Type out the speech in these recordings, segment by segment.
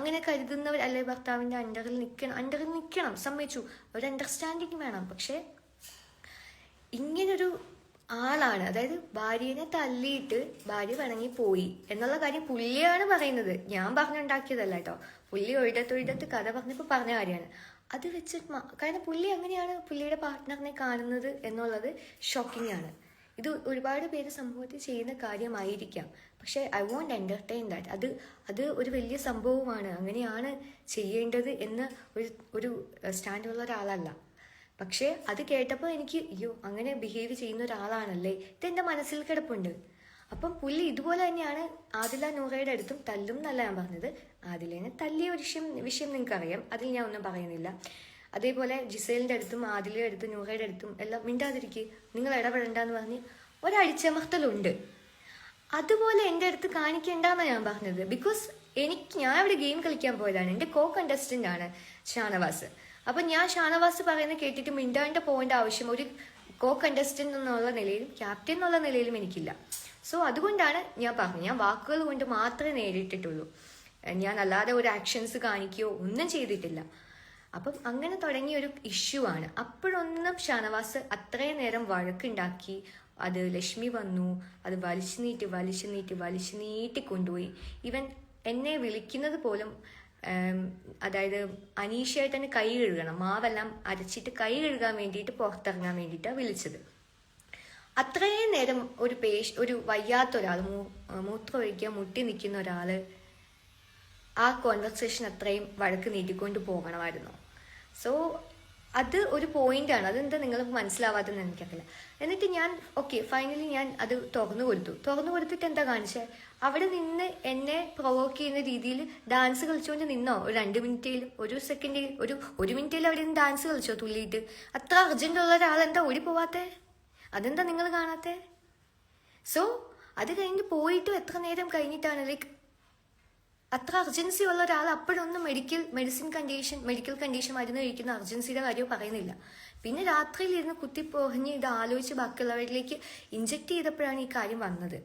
അങ്ങനെ കരുതുന്നവർ അല്ലെ ഭർത്താവിന്റെ അണ്ടറിൽ നിൽക്കണം അണ്ടറിൽ നിൽക്കണം സമ്മതിച്ചു. ഒരു അണ്ടർസ്റ്റാൻഡിങ് വേണം. പക്ഷേ ഇങ്ങനൊരു ആളാണ്. അതായത് ഭാര്യനെ തല്ലിയിട്ട് ഭാര്യ പിണങ്ങി പോയി എന്നുള്ള കാര്യം പുള്ളിയാണ് പറയുന്നത്. ഞാൻ പറഞ്ഞുണ്ടാക്കിയതല്ല കേട്ടോ. പുള്ളി ഒരിടത്തൊരിടത്ത് കഥ പറഞ്ഞപ്പോൾ പറഞ്ഞ കാര്യമാണ്. അത് വെച്ചിട്ട് കാരണം പുള്ളി അങ്ങനെയാണ് പുള്ളിയുടെ പാർട്ട്ണറിനെ കാണുന്നത് എന്നുള്ളത് ഷോക്കിംഗ് ആണ്. ഇത് ഒരുപാട് പേര് സമൂഹത്തിൽ ചെയ്യുന്ന കാര്യമായിരിക്കാം. പക്ഷേ ഐ വോണ്ട് എന്റർടൈൻ ദാറ്റ് അത് അത് ഒരു വലിയ സംഭവമാണ്. അങ്ങനെയാണ് ചെയ്യേണ്ടത് എന്ന് ഒരു ഒരു സ്റ്റാൻഡുള്ള ഒരാളല്ല. പക്ഷേ അത് കേട്ടപ്പോൾ എനിക്ക് അയ്യോ അങ്ങനെ ബിഹേവ് ചെയ്യുന്ന ഒരാളാണല്ലേ? ഇതെന്റെ മനസ്സിൽ കിടപ്പുണ്ട്. അപ്പം പുള്ളി ഇതുപോലെ തന്നെയാണ് ആദില നൂറയുടെ അടുത്തും തല്ലും എന്നല്ല ഞാൻ പറഞ്ഞത്. ആദിലേനെ തല്ലിയ വിഷയം വിഷയം നിങ്ങൾക്കറിയാം. അതിൽ ഞാൻ ഒന്നും പറയുന്നില്ല. അതേപോലെ ജിസേലിന്റെ അടുത്തും ആദിലയുടെ അടുത്തും നൂഹയുടെ അടുത്തും എല്ലാം മിണ്ടാതിരിക്കുക നിങ്ങൾ ഇടപെടണ്ടെന്ന് പറഞ്ഞ് ഒരടിച്ചമർത്തലുണ്ട് അതുപോലെ എന്റെ അടുത്ത് കാണിക്കേണ്ടെന്നാണ് ഞാൻ പറഞ്ഞത്. ബിക്കോസ് എനിക്ക് ഞാൻ ഇവിടെ ഗെയിം കളിക്കാൻ പോയതാണ്. എന്റെ കോ കണ്ടസ്റ്റന്റ് ആണ് ഷാനവാസ്. അപ്പം ഞാൻ ഷാനവാസ് പറയുന്നത് കേട്ടിട്ട് മിണ്ടാണ്ട് പോകേണ്ട ആവശ്യം ഒരു കോ കണ്ടസ്റ്റന്റ് എന്നുള്ള നിലയിലും ക്യാപ്റ്റൻ എന്നുള്ള നിലയിലും എനിക്കില്ല. സോ അതുകൊണ്ടാണ് ഞാൻ പറഞ്ഞത്. ഞാൻ വാക്കുകൾ കൊണ്ട് മാത്രമേ നേരിട്ടിട്ടുള്ളൂ. ഞാൻ അല്ലാതെ ഒരു ആക്ഷൻസ് കാണിക്കുകയോ ഒന്നും ചെയ്തിട്ടില്ല. അപ്പം അങ്ങനെ തുടങ്ങിയ ഒരു ഇഷ്യൂ ആണ്. അപ്പോഴൊന്നും ഷാനവാസ് അത്രയും നേരം വഴക്കുണ്ടാക്കി. അത് ലക്ഷ്മി വന്നു. അത് വലിച്ചു നീട്ടി വലിച്ചു നീട്ടി വലിച്ചു നീട്ടി കൊണ്ടുപോയി. ഇവൻ എന്നെ വിളിക്കുന്നത് പോലും അതായത് തന്നെ കൈ കഴുകണം. മാവെല്ലാം അരച്ചിട്ട് കൈ കഴുകാൻ വേണ്ടിയിട്ട് പുറത്തിറങ്ങാൻ വേണ്ടിയിട്ടാണ് വിളിച്ചത്. അത്രയും നേരം ഒരു പേഷ് ഒരു വയ്യാത്ത ഒരാൾ മൂത്രം ഒഴിക്കാൻ മുട്ടി നിൽക്കുന്ന ഒരാൾ ആ കോൺവെർസേഷൻ അത്രയും വഴക്ക് നീട്ടിക്കൊണ്ട് പോകണമായിരുന്നു. സോ അത് ഒരു പോയിന്റ് ആണ്. അതെന്താ നിങ്ങൾക്ക് മനസ്സിലാവാത്തെന്ന് എനിക്കറിയില്ല. എന്നിട്ട് ഞാൻ ഓക്കെ ഫൈനലി ഞാൻ അത് തുറന്നു കൊടുത്തു. തുറന്നു കൊടുത്തിട്ട് എന്താ കാണിച്ചേ? അവിടെ നിന്ന് എന്നെ പ്രൊവോക്ക് ചെയ്യുന്ന രീതിയിൽ ഡാൻസ് കളിച്ചുകൊണ്ട് നിന്നോ? ഒരു രണ്ട് മിനിറ്റിൽ ഒരു സെക്കൻഡിൽ ഒരു ഒരു മിനിറ്റിൽ അവിടെ നിന്ന് ഡാൻസ് കളിച്ചോ തുള്ളിയിട്ട്? അത്ര അർജന്റ് ഉള്ള ഒരാൾ എന്താ ഓടി പോവാത്തേ? അതെന്താ നിങ്ങൾ കാണാത്തേ? സോ അത് കഴിഞ്ഞ് പോയിട്ടും എത്ര നേരം കഴിഞ്ഞിട്ടാണ്? ലൈക്ക് അത്ര അർജൻസി ഉള്ള ഒരാൾ അപ്പോഴൊന്നും medical medicine condition medical condition മരുന്ന് കഴിക്കുന്ന അർജൻസിയുടെ കാര്യം പറയുന്നില്ല. പിന്നെ രാത്രിയിൽ ഇരുന്ന് കുത്തിപ്പോഹഞ്ഞ് ഇത് ആലോചിച്ച് ബാക്കിയുള്ളവരിലേക്ക് ഇഞ്ചക്ട് ചെയ്തപ്പോഴാണ് ഈ കാര്യം വന്നത്.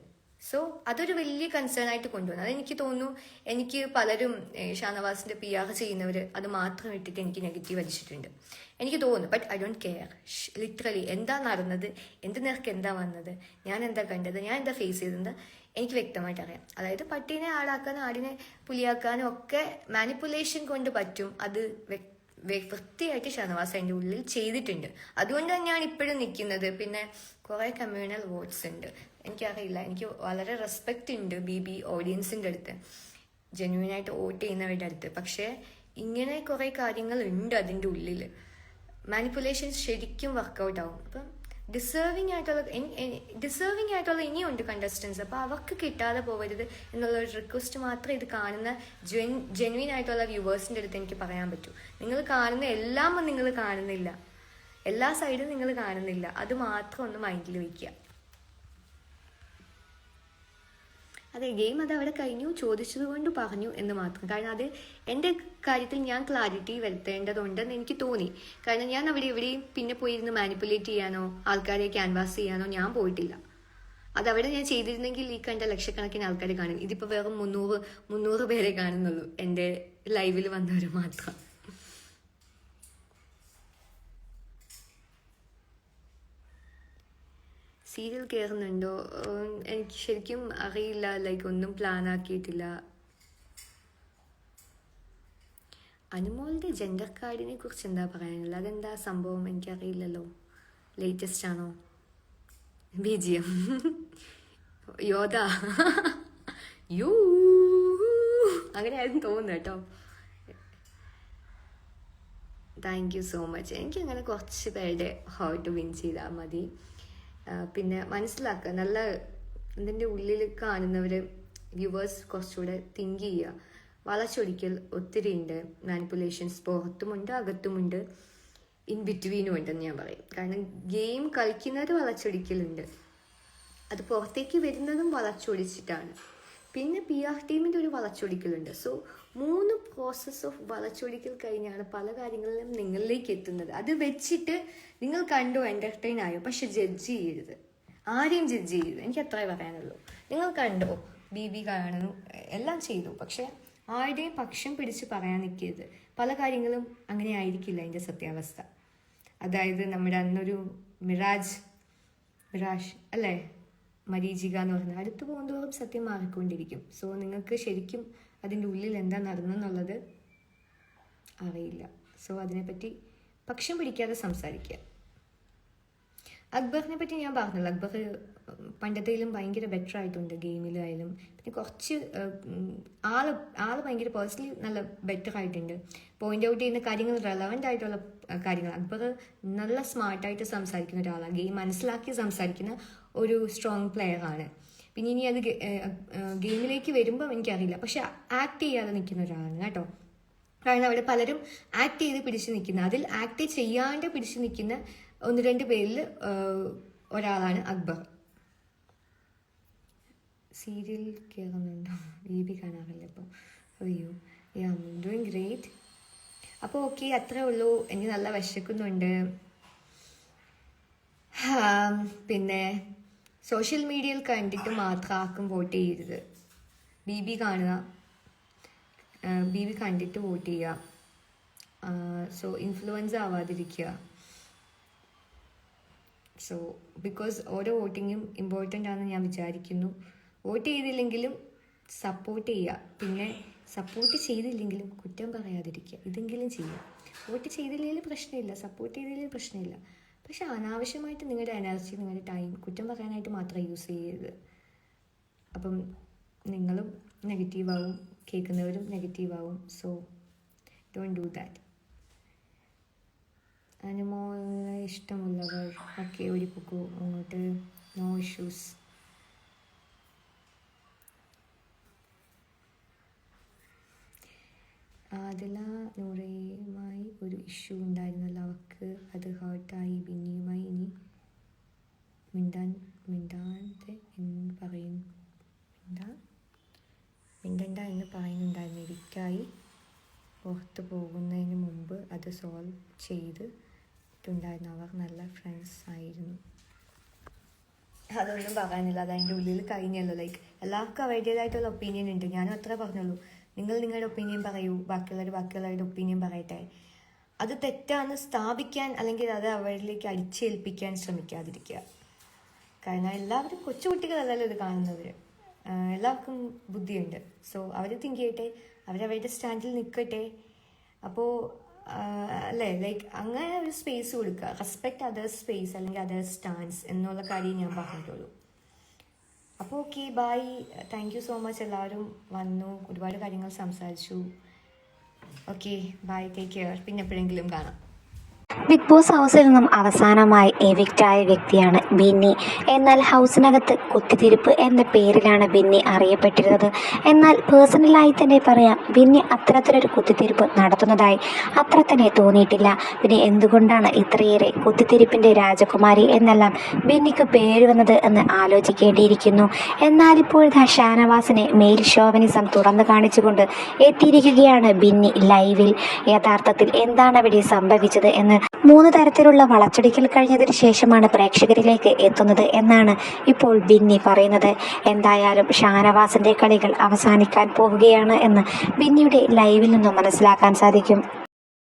സോ അതൊരു വലിയ കൺസേൺ ആയിട്ട് കൊണ്ടുവന്നത് അതെനിക്ക് തോന്നുന്നു എനിക്ക് പലരും ഷാനവാസിന്റെ പി ആർ ചെയ്യുന്നവർ അത് മാത്രം ഇട്ടിട്ട് എനിക്ക് നെഗറ്റീവ് അടിച്ചിട്ടുണ്ട്. എനിക്ക് തോന്നുന്നു but I don't care literally എന്താ നടന്നത്? എന്ത് നേർക്ക് എന്താ വന്നത്? ഞാൻ എന്താ കണ്ടത്? ഞാൻ എന്താ ഫേസ് ചെയ്തത്? എനിക്ക് വ്യക്തമായിട്ട് അറിയാം അതായത് പട്ടീനെ ആടാക്കാനും ആടിനെ പുലിയാക്കാനും ഒക്കെ മാനിപ്പുലേഷൻ കൊണ്ട് പറ്റും. അത് വൃത്തിയായിട്ട് ഷാനവാസ് അതിന്റെ ഉള്ളിൽ ചെയ്തിട്ടുണ്ട്. അതുകൊണ്ട് തന്നെയാണ് ഇപ്പോഴും നിൽക്കുന്നത്. പിന്നെ കുറേ കമ്മ്യൂണൽ വോട്ട്സ് ഉണ്ട്. എനിക്കറിയില്ല. എനിക്ക് വളരെ റെസ്പെക്റ്റ് ഉണ്ട് ബി ബി ഓഡിയൻസിന്റെ അടുത്ത്. ജെന്യൂനായിട്ട് വോട്ട് ചെയ്യുന്നവരുടെ അടുത്ത്. പക്ഷേ ഇങ്ങനെ കുറേ കാര്യങ്ങൾ ഉണ്ട് അതിന്റെ ഉള്ളിൽ മാനിപ്പുലേഷൻ ശരിക്കും വർക്കൗട്ട് ആവും. അപ്പം ഡിസേർവിംഗ് ആയിട്ടുള്ള ഡിസേർവിംഗ് ആയിട്ടുള്ള ഇനിയുണ്ട് കണ്ടസ്റ്റൻസ് അപ്പോൾ അവർക്ക് കിട്ടാതെ പോകരുത് എന്നുള്ള ഒരു റിക്വസ്റ്റ് മാത്രം ഇത് കാണുന്ന ജെൻ ജെന്വിൻ ആയിട്ടുള്ള വ്യൂവേഴ്സിന്റെ അടുത്ത് എനിക്ക് പറയാൻ പറ്റൂ. നിങ്ങൾ കാണുന്ന എല്ലാം നിങ്ങൾ കാണുന്നില്ല. എല്ലാ സൈഡും നിങ്ങൾ കാണുന്നില്ല. അത് മാത്രം ഒന്ന് മൈൻഡിൽ വെക്കുക അതെ ഗെയിം അത് അവിടെ കഴിഞ്ഞു ചോദിച്ചത് കൊണ്ട് പറഞ്ഞു എന്ന് മാത്രം. കാരണം അത് എന്റെ കാര്യത്തിൽ ഞാൻ ക്ലാരിറ്റി വരുത്തേണ്ടതുണ്ടെന്ന് എനിക്ക് തോന്നി. കാരണം ഞാൻ അവിടെ എവിടെയും പിന്നെ പോയിരുന്ന് മാനിപ്പുലേറ്റ് ചെയ്യാനോ ആൾക്കാരെ ക്യാൻവാസ് ചെയ്യാനോ ഞാൻ പോയിട്ടില്ല. അത് അവിടെ ഞാൻ ചെയ്തിരുന്നെങ്കിൽ ഈ കണ്ട ലക്ഷക്കണക്കിന് ആൾക്കാർ കാണും. ഇതിപ്പോൾ വേറെ മുന്നൂറ് മുന്നൂറ് പേരെ കാണുന്നുള്ളൂ എന്റെ ലൈവിൽ വന്നവർ മാത്രം. സീരിയൽ കയറുന്നുണ്ടോ എനിക്ക് ശരിക്കും അറിയില്ല. ലൈക്ക് ഒന്നും പ്ലാൻ ആക്കിയിട്ടില്ല. അനുമോളുടെ ജെൻഡർ കാർഡിനെ കുറിച്ച് എന്താ പറയാനുള്ളത്? അതെന്താ സംഭവം? എനിക്കറിയില്ലല്ലോ. ലേറ്റസ്റ്റ് ആണോ? B G M Yodha you അങ്ങനെ ആയിരുന്നു തോന്നുന്നു കേട്ടോ. താങ്ക് യു സോ മച്ച് എനിക്ക് അങ്ങനെ കുറച്ച് പേരുടെ ഹേർട്ട് വിൻ ചെയ്താൽ മതി. പിന്നെ മനസ്സിലാക്കുക നല്ല ഇതിന്റെ ഉള്ളിൽ കാണുന്നവർ വ്യൂവേഴ്സ് കുറച്ചുകൂടെ തിങ്ക് ചെയ്യുക. വളച്ചൊടിക്കൽ ഒത്തിരി ഉണ്ട്. മാനിപ്പുലേഷൻസ് പുറത്തുമുണ്ട് അകത്തുമുണ്ട് ഇൻ ബിറ്റ്വീനും ഉണ്ടെന്ന് ഞാൻ പറയും. കാരണം ഗെയിം കളിക്കുന്നത് വളച്ചൊടിക്കലുണ്ട് അത് പുറത്തേക്ക് വരുന്നതും വളച്ചൊടിച്ചിട്ടാണ് പിന്നെ പി ആർ ടീമിന്റെ ഒരു വളച്ചൊടിക്കലുണ്ട്. സോ മൂന്ന് പ്രോസസ്സ് ഓഫ് വളച്ചൊടിക്കൽ കഴിഞ്ഞാണ് പല കാര്യങ്ങളിലും നിങ്ങളിലേക്ക് എത്തുന്നത്. അത് വെച്ചിട്ട് നിങ്ങൾ കണ്ടോ എന്റർടൈൻ ആയോ? പക്ഷെ ജഡ്ജ് ചെയ്യരുത്. ആരെയും ജഡ്ജ് ചെയ്യരുത്. എനിക്ക് അത്രേ പറയാനുള്ളൂ. നിങ്ങൾ കണ്ടോ ബി ബി കാണുന്നു എല്ലാം ചെയ്തു. പക്ഷേ ആരുടെയും പക്ഷം പിടിച്ച് പറയാൻ നിൽക്കരുത്. പല കാര്യങ്ങളും അങ്ങനെ ആയിരിക്കില്ല അതിന്റെ സത്യാവസ്ഥ. അതായത് നമ്മുടെ അന്നൊരു മിറാജ് മിറാഷ് അല്ലേ? മരീചിക എന്ന് പറഞ്ഞാൽ അടുത്ത് പോകുന്തോറും സത്യം മാറിക്കൊണ്ടിരിക്കും. സോ നിങ്ങൾക്ക് ശരിക്കും അതിന്റെ ഉള്ളിൽ എന്താ നടന്നെന്നുള്ളത് അറിയില്ല. സോ അതിനെപ്പറ്റി പക്ഷം പിടിക്കാതെ സംസാരിക്കുക. അക്ബറിനെ പറ്റി ഞാൻ പറഞ്ഞല്ലോ. അക്ബർ പണ്ടത്തേലും ഭയങ്കര ബെറ്റർ ആയിട്ടുണ്ട് ഗെയിമിലായാലും പിന്നെ കുറച്ച് ആൾ ആൾ ഭയങ്കര പേഴ്സണലി നല്ല ബെറ്റർ ആയിട്ടുണ്ട്. പോയിന്റ് ഔട്ട് ചെയ്യുന്ന കാര്യങ്ങൾ റെലവന്റ് ആയിട്ടുള്ള കാര്യങ്ങൾ. അക്ബർ നല്ല സ്മാർട്ടായിട്ട് സംസാരിക്കുന്ന ഒരാളാണ്. ഗെയിം മനസ്സിലാക്കി സംസാരിക്കുന്ന ഒരു സ്ട്രോങ് പ്ലെയർ ആണ്. പിന്നെ ഇനി അത് ഗെയിമിലേക്ക് വരുമ്പോൾ എനിക്കറിയില്ല. പക്ഷെ ആക്ട് ചെയ്യാതെ നിൽക്കുന്ന ഒരാളാണ് കേട്ടോ. കാരണം അവിടെ പലരും ആക്ട് ചെയ്ത് പിടിച്ചു നിൽക്കുന്ന അതിൽ ആക്ട് ചെയ്യാണ്ട് പിടിച്ചു നിൽക്കുന്ന ഒന്ന് രണ്ട് പേരിൽ ഒരാളാണ് അക്ബർ. സീരിയൽ കയറുന്നുണ്ടോ ബി കാണാറില്ല ഇപ്പോൾ അയ്യോ ഡൂയിങ് ഗ്രേറ്റ് അപ്പോൾ ഓക്കെ അത്രേ ഉള്ളൂ. എനിക്ക് നല്ല വിശക്കുന്നുണ്ട്. പിന്നെ സോഷ്യൽ മീഡിയയിൽ കണ്ടിട്ട് മാത്രം ആർക്കും വോട്ട് ചെയ്യരുത്. ബി ബി കാണുക. ബി ബി കണ്ടിട്ട് വോട്ട് ചെയ്യുക. സോ ഇൻഫ്ലുവൻസ് ആവാതിരിക്കുക. സോ ബിക്കോസ് ഓരോ വോട്ടിങ്ങും ഇമ്പോർട്ടന്റ് ആണെന്ന് ഞാൻ വിചാരിക്കുന്നു. വോട്ട് ചെയ്തില്ലെങ്കിലും സപ്പോർട്ട് ചെയ്യുക. പിന്നെ സപ്പോർട്ട് ചെയ്തില്ലെങ്കിലും കുറ്റം പറയാതിരിക്കുക. ഇതെങ്കിലും ചെയ്യുക. വോട്ട് ചെയ്തില്ലെങ്കിലും പ്രശ്നമില്ല. സപ്പോർട്ട് ചെയ്തില്ലെങ്കിലും പ്രശ്നമില്ല. പക്ഷെ അനാവശ്യമായിട്ട് നിങ്ങളുടെ എനർജി നിങ്ങളുടെ ടൈം കുറ്റം പറയാനായിട്ട് മാത്രം യൂസ് ചെയ്യരുത്. അപ്പം നിങ്ങളും നെഗറ്റീവാവും കേൾക്കുന്നവരും നെഗറ്റീവാവും സോ ഡോണ്ട് ഡു ദാറ്റ് അനുമോളെ ഇഷ്ടമുള്ളവർ ഒക്കെ ഓടിപ്പോക്കൂ അങ്ങോട്ട്. നോ ഇഷ്യൂസ് ആദില നൂറയുമായി ഒരു ഇഷ്യൂ ഉണ്ടായിരുന്നല്ലോ. അവർക്ക് അത് ഹേർട്ടായി ബിന്നിയുമായി ഇനി മിണ്ടാൻ മിണ്ടാതെ എന്ന് പറയും മിണ്ടാ മിണ്ടണ്ട എന്ന് പറയുന്നുണ്ടായിരുന്നു എനിക്കായി പുറത്ത് പോകുന്നതിന് മുമ്പ് അത് സോൾവ് ചെയ്തിട്ടുണ്ടായിരുന്നു അവർ നല്ല ഫ്രണ്ട്സ് ആയിരുന്നു അതൊന്നും പറയാനില്ല. അത് അതിന്റെ ഉള്ളിൽ കഴിഞ്ഞല്ലോ. ലൈക്ക് എല്ലാവർക്കും അവരുടേതായിട്ടുള്ള ഒപ്പീനിയൻ ഉണ്ട്. ഞാനും അത്ര പറഞ്ഞുള്ളൂ. നിങ്ങൾ നിങ്ങളുടെ ഒപ്പീനിയൻ പറയൂ. ബാക്കിയുള്ളവർ ബാക്കിയുള്ളവരുടെ ഒപ്പീനിയൻ പറയട്ടെ. അത് തെറ്റാന്ന് സ്ഥാപിക്കാൻ അല്ലെങ്കിൽ അത് അവരിലേക്ക് അടിച്ചേൽപ്പിക്കാൻ ശ്രമിക്കാതിരിക്കുക. കാരണം എല്ലാവരും കൊച്ചുകുട്ടികളല്ലല്ലോ ഇത് കാണുന്നവർ എല്ലാവർക്കും ബുദ്ധിയുണ്ട്. സോ അവർ തിങ്ക് ചെയ്യട്ടെ. അവരവരുടെ സ്റ്റാൻഡിൽ നിൽക്കട്ടെ അപ്പോൾ അല്ലേ? ലൈക്ക് അങ്ങനെ ഒരു സ്പേസ് കൊടുക്കുക. റെസ്പെക്ട് അതർ സ്പേസ് അല്ലെങ്കിൽ അതർ സ്റ്റാൻസ് എന്നുള്ള കാര്യം ഞാൻ പറഞ്ഞിട്ടുള്ളൂ. അപ്പോൾ okay bye thank you so much എല്ലാവരും വന്നു. ഒരുപാട് കാര്യങ്ങൾ സംസാരിച്ചു. ഓക്കെ ബൈ ടേക്ക് കെയർ പിന്നെ എപ്പോഴെങ്കിലും കാണാം. ബിഗ് ബോസ് ഹൗസിൽ നിന്നും അവസാനമായി എവിക്റ്റായ വ്യക്തിയാണ് ബിന്നി. എന്നാൽ ഹൗസിനകത്ത് കുത്തിത്തിരിപ്പ് എന്ന പേരിലാണ് ബിന്നി അറിയപ്പെട്ടിരുന്നത്. എന്നാൽ പേഴ്സണലായി തന്നെ പറയാം ബിന്നി അത്തരത്തിലൊരു കുത്തിത്തിരിപ്പ് നടത്തുന്നതായി. അത്ര തന്നെ തോന്നിയിട്ടില്ല. പിന്നെ എന്തുകൊണ്ടാണ് ഇത്രയേറെ കുത്തിത്തിരിപ്പിന്റെ രാജകുമാരി എന്നെല്ലാം ബിന്നിക്ക് പേര് വന്നത് എന്ന് ആലോചിക്കേണ്ടിയിരിക്കുന്നു? എന്നാൽ ഇപ്പോഴത്തെ ഷാനവാസിനെ മെയിൽ ഷോവനിസം തുറന്നു കാണിച്ചുകൊണ്ട് എത്തിയിരിക്കുകയാണ് ബിന്നി ലൈവിൽ. യഥാർത്ഥത്തിൽ എന്താണ് അവിടെ സംഭവിച്ചത് എന്ന് മൂന്ന് തരത്തിലുള്ള വളച്ചൊടിക്കൽ കഴിഞ്ഞതിന് ശേഷമാണ് പ്രേക്ഷകരിലേക്ക് എത്തുന്നത് എന്നാണ് ഇപ്പോൾ ബിന്നി പറയുന്നത്. എന്തായാലും ഷാനവാസിന്റെ കളികൾ അവസാനിക്കാൻ പോവുകയാണ് എന്ന് ബിന്നിയുടെ ലൈവിൽ നിന്നും മനസ്സിലാക്കാൻ സാധിക്കും.